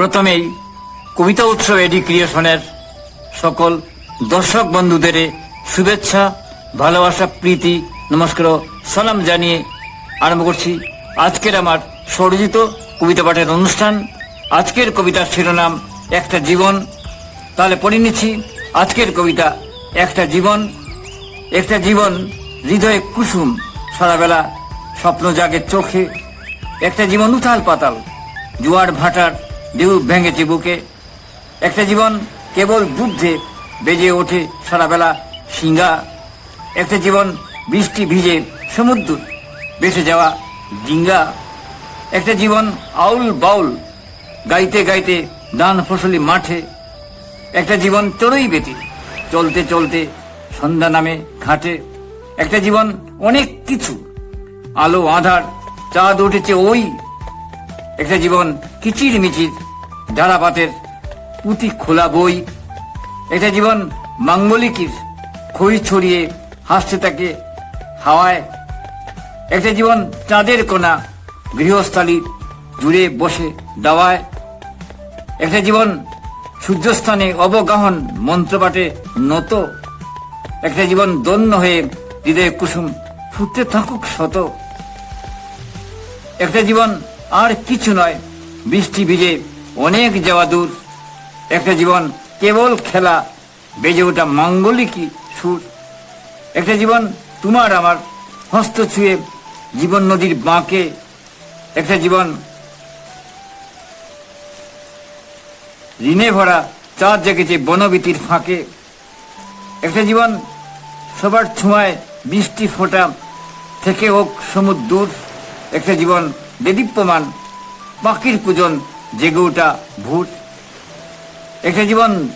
প্রথমেই কবিতা উৎসব এডি ক্রিয়েশনের সকল দর্শক বন্ধুদের শুভেচ্ছা, ভালোবাসা, প্রীতি, নমস্কার সালাম জানিয়ে আরম্ভ করছি আজকের আমার স্বরচিত কবিতা পাঠের অনুষ্ঠান। আজকের কবিতার শিরোনাম একটা জীবন। তাহলে পড়ে নিচ্ছি আজকের কবিতা একটা জীবন। একটা জীবন হৃদয়ে কুসুম, সারাবেলা স্বপ্ন জাগে চোখে। একটা জীবন উথাল পাতাল, জোয়ার ভাটার ঢেউ ভেঙেছে বুকে। একটা জীবন কেবল দুধে বেজে ওঠে সারাবেলা সিঙ্গা একটা জীবন বৃষ্টি ভিজে সমুদ্র বেঁচে যাওয়া ডিঙ্গা। একটা জীবন আউল বাউল গাইতে গাইতে দান ফসলি মাঠে। একটা জীবন চড়ই বেতি চলতে চলতে সন্ধ্যা নামে ঘাটে। একটা জীবন অনেক কিছু, আলো আধার, চাঁদ উঠেছে ওই একটা জীবন কিচির মিচির ধারাপাতের পুঁতি খোলা বই, একটা জীবন মাঙ্গলিকির খই ছড়িয়ে হাসতে থাকে হাওয়ায়, একটা জীবন চাঁদের কোনা গৃহস্থালী জুড়ে বসে দাওয়ায়, একটা জীবন সূর্যস্থানে অবগাহন মন্ত্রপাঠে নত, একটা জীবন দন্য হয়ে হৃদয়ে কুসুম ফুটতে থাকুক শত, একটা জীবন আর কিছু নয়। বৃষ্টি ভিজে অনেক যাওয়া দূর। একটা জীবন কেবল খেলা, বেজে ওঠা মাঙ্গলিকী সুর? একটা জীবন তোমার আমার, হস্ত ছুঁয়ে জীবন নদীর বাঁকে। একটা জীবন ঋণে ভরা চাঁদ জেগেছে বনবীতির ফাঁকে। একটা জীবন সবার ছোঁয়ায় বৃষ্টি ফোঁটা থেকে হোক সমুদ্র একটা জীবন দেদীপ্যমান পাখির কুজন জেগে ওঠা ভূত। একটা জীবন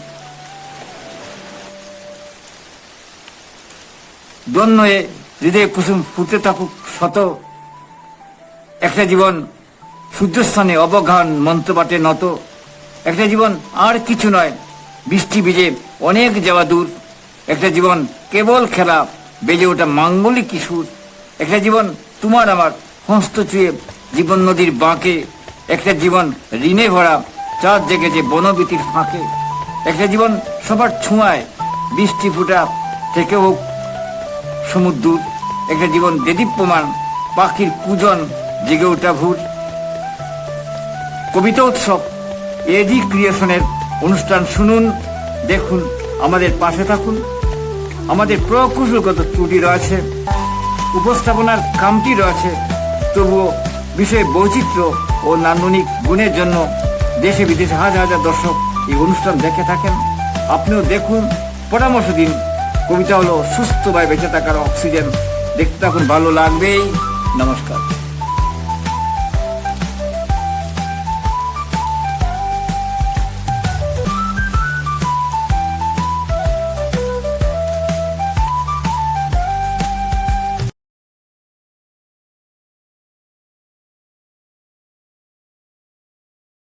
দন্যয়ে হৃদয়ে কুসুম ফুটে থাকুক শত। একটা জীবন সূর্যস্থানে অবগাহন মন্ত্রপাটে নত। একটা জীবন আর কিছু নয়, বৃষ্টি ভিজে অনেক যাওয়া দূর। একটা জীবন কেবল খেলা, বেজে ওঠা মাঙ্গলিক কিশোর। একটা জীবন তোমার আমার হস্ত চুয়ে জীবন নদীর বাঁকে, একটা জীবন ঋণে ভরা, চাঁদ জেগেছে বনবীতির ফাঁকে। একটা জীবন সবার ছোঁয়ায়, বৃষ্টি ফুটা থেকে হোক সমুদ্র, একটা জীবন দেদীপ্যমান পাখির পূজন জেগে ওঠা ভূত কবিতা উৎসব এডি ক্রিয়েশনের অনুষ্ঠান শুনুন, দেখুন, আমাদের পাশে থাকুন। আমাদের প্রকৌশলগত ত্রুটি রয়েছে, উপস্থাপনার কামটি রয়েছে, তবুও বিষয় বৈচিত্র্য ও নান্দনিক গুণের জন্য দেশে বিদেশে হাজার হাজার দর্শক এই অনুষ্ঠান দেখে থাকেন। আপনিও দেখুন। পরামর্শ দিন। কবিতা হলো সুস্থভাবে বেঁচে থাকার অক্সিজেন। দেখতে থাকুন, ভালো লাগবেই। নমস্কার।